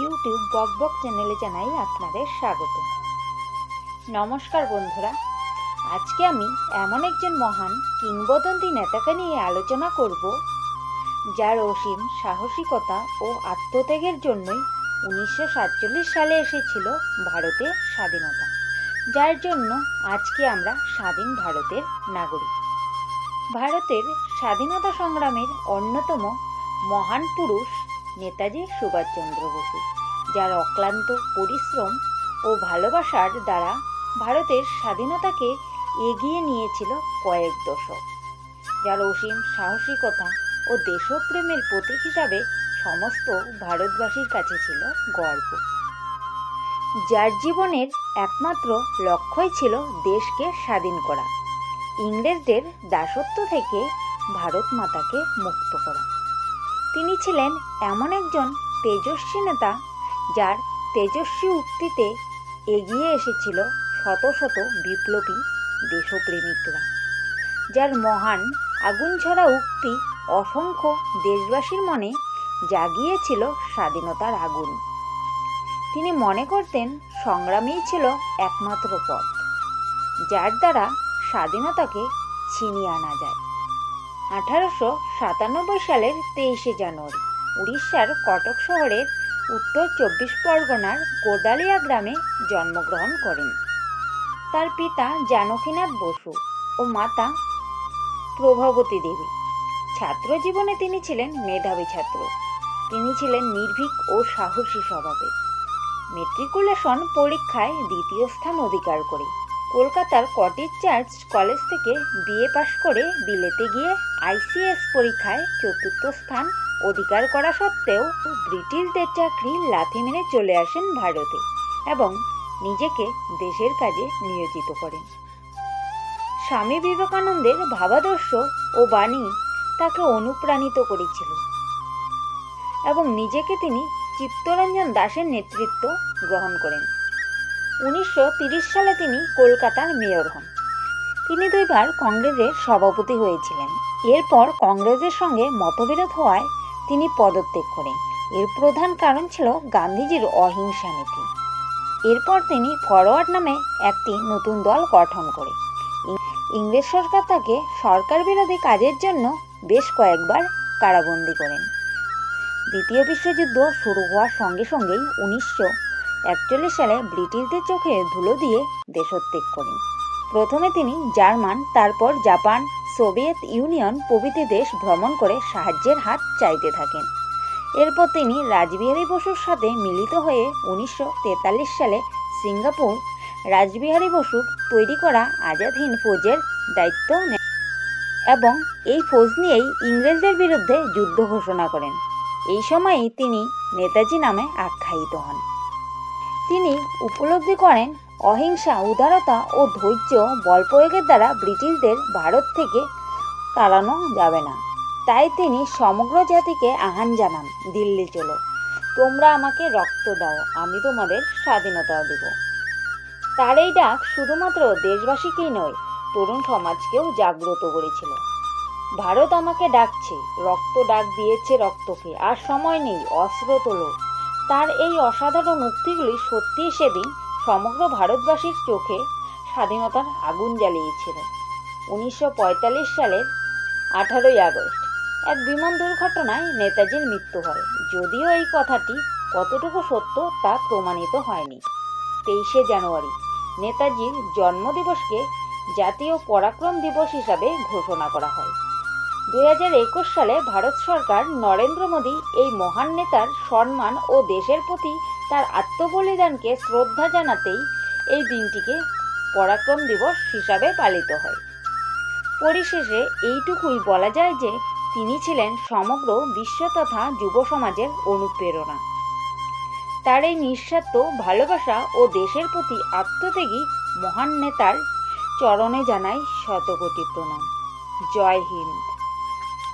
YouTube বক বক চ্যানেলে জানাই আপনাদের স্বাগত। নমস্কার বন্ধুরা, আজকে আমি এমন একজন মহান কিংবদন্তি নেতাকে নিয়ে আলোচনা করব, যার অসীম সাহসিকতা ও আত্মত্যাগের জন্যই উনিশশো সাতচল্লিশ সালে এসেছিল ভারতে স্বাধীনতা, যার জন্য আজকে আমরা স্বাধীন ভারতের নাগরিক। ভারতের স্বাধীনতা সংগ্রামের অন্যতম মহান পুরুষ নেতাজি সুভাষচন্দ্র বসু, যার অক্লান্ত পরিশ্রম ও ভালোবাসার দ্বারা ভারতের স্বাধীনতাকে এগিয়ে নিয়েছিল কয়েক দশক, যার অসীম সাহসিকতা ও দেশপ্রেমের প্রতীক হিসাবে সমস্ত ভারতবাসীর কাছে ছিল গর্ব। যার জীবনের একমাত্র লক্ষ্যই ছিল দেশকে স্বাধীন করা, ইংরেজদের দাসত্ব থেকে ভারত মাতাকে মুক্ত করা। তিনি ছিলেন এমন একজন তেজস্বী নেতা যার তেজস্বী উক্তিতে এগিয়ে এসেছিল শত শত বিপ্লবী দেশপ্রেমিকরা, যার মহান আগুন ছড়া উক্তি অসংখ্য দেশবাসীর মনে জাগিয়েছিল স্বাধীনতার আগুন। তিনি মনে করতেন সংগ্রামেই ছিল একমাত্র পথ, যার দ্বারা স্বাধীনতাকে ছিনিয়ে আনা যায়। আঠারোশো সাতানব্বই সালের তেইশে জানুয়ারি। উড়িষ্যার কটক শহরের উত্তর চব্বিশ পরগনার কোদালিয়া গ্রামে জন্মগ্রহণ করেন। তার পিতা জানকীনাথ বসু ও মাতা প্রভাবতী দেবী। ছাত্র জীবনে তিনি ছিলেন মেধাবী ছাত্র। তিনি ছিলেন নির্ভীক ও সাহসী স্বভাবের। মেট্রিকুলেশন পরীক্ষায় দ্বিতীয় স্থান অধিকার করে। কলকাতার কটেজ চার্চ কলেজ থেকে বিএ পাশ করে বিলেতে গিয়ে আইসিএস পরীক্ষায় চতুর্থ স্থান অধিকার করা সত্ত্বেও ব্রিটিশদের চাকরি লাথি মেরে চলে আসেন ভারতে এবং নিজেকে দেশের কাজে নিয়োজিত করেন। স্বামী বিবেকানন্দের ভাবাদর্শ ও বাণী তাকে অনুপ্রাণিত করেছিল এবং নিজেকে তিনি চিত্তরঞ্জন দাসের নেতৃত্ব গ্রহণ করেন। উনিশশো সালে তিনি কলকাতার মেয়র হন। তিনি দুইবার কংগ্রেসের সভাপতি হয়েছিলেন। এরপর কংগ্রেসের সঙ্গে মতবিরোধ হওয়ায় তিনি পদত্যাগ করেন। এর প্রধান কারণ ছিল গান্ধীজির অহিংসা নীতি। এরপর তিনি ফরওয়ার্ড নামে একটি নতুন দল গঠন করে। ইংরেজ সরকার তাকে সরকার বিরোধী কাজের জন্য বেশ কয়েকবার কারাবন্দী করেন। দ্বিতীয় বিশ্বযুদ্ধ শুরু হওয়ার সঙ্গে সঙ্গেই উনিশশো একচল্লিশ সালে ব্রিটিশদের চোখে ধুলো দিয়ে দেশত্যাগ করেন। প্রথমে তিনি জার্মান, তারপর জাপান, সোভিয়েত ইউনিয়ন প্রভৃতি দেশ ভ্রমণ করে সাহায্যের হাত চাইতে থাকেন। এরপর তিনি রাজবিহারী বসুর সাথে মিলিত হয়ে উনিশশো তেতাল্লিশ সালে সিঙ্গাপুর রাজবিহারী বসুর তৈরি করা আজাদ হিন্দ ফৌজের দায়িত্ব নেন এবং এই ফৌজ নিয়েই ইংরেজদের বিরুদ্ধে যুদ্ধ ঘোষণা করেন। এই সময়েই তিনি নেতাজি নামে আখ্যায়িত হন। তিনি উপলব্ধি করেন অহিংসা, উদারতা ও ধৈর্য বল প্রয়োগের দ্বারা ব্রিটিশদের ভারত থেকে তাড়ানো যাবে না। তাই তিনি সমগ্র জাতিকে আহ্বান জানান, দিল্লি চলো, তোমরা আমাকে রক্ত দাও, আমি তোমাদের স্বাধীনতা দেব। তার এই ডাক শুধুমাত্র দেশবাসীকেই নয়, তরুণ সমাজকেও জাগ্রত করেছিল। ভারত আমাকে ডাকছে, রক্ত ডাক দিয়েছে রক্তকে, আর সময় নেই, অস্ত্র তোলো। তার এই অসাধারণ উক্তিগুলি সত্যি সেদিন সমগ্র ভারতবাসীর চোখে স্বাধীনতার আগুন জ্বালিয়েছিল। উনিশশো পঁয়তাল্লিশ সালের আঠারোই আগস্ট এক বিমান দুর্ঘটনায় নেতাজির মৃত্যু হয়। যদিও এই কথাটি কতটুকু সত্য তা প্রমাণিত হয়নি। তেইশে জানুয়ারি, নেতাজির জন্মদিবসকে জাতীয় পরাক্রম দিবস হিসাবে ঘোষণা করা হয়। দু হাজার একুশ সালে ভারত সরকার নরেন্দ্র মোদী এই মহান নেতার সম্মান ও দেশের প্রতি তার আত্মবলিদানকে শ্রদ্ধা জানাতেই এই দিনটিকে পরাক্রম দিবস হিসাবে পালিত হয়। পরিশেষে এইটুকুই বলা যায় যে, তিনি ছিলেন সমগ্র বিশ্ব তথা যুব সমাজের অনুপ্রেরণা। তার এই নিঃস্বার্থ ভালোবাসা ও দেশের প্রতি আত্মত্যাগী মহান নেতার চরণে জানাই শতকোটি প্রণাম। জয় হিন্দ।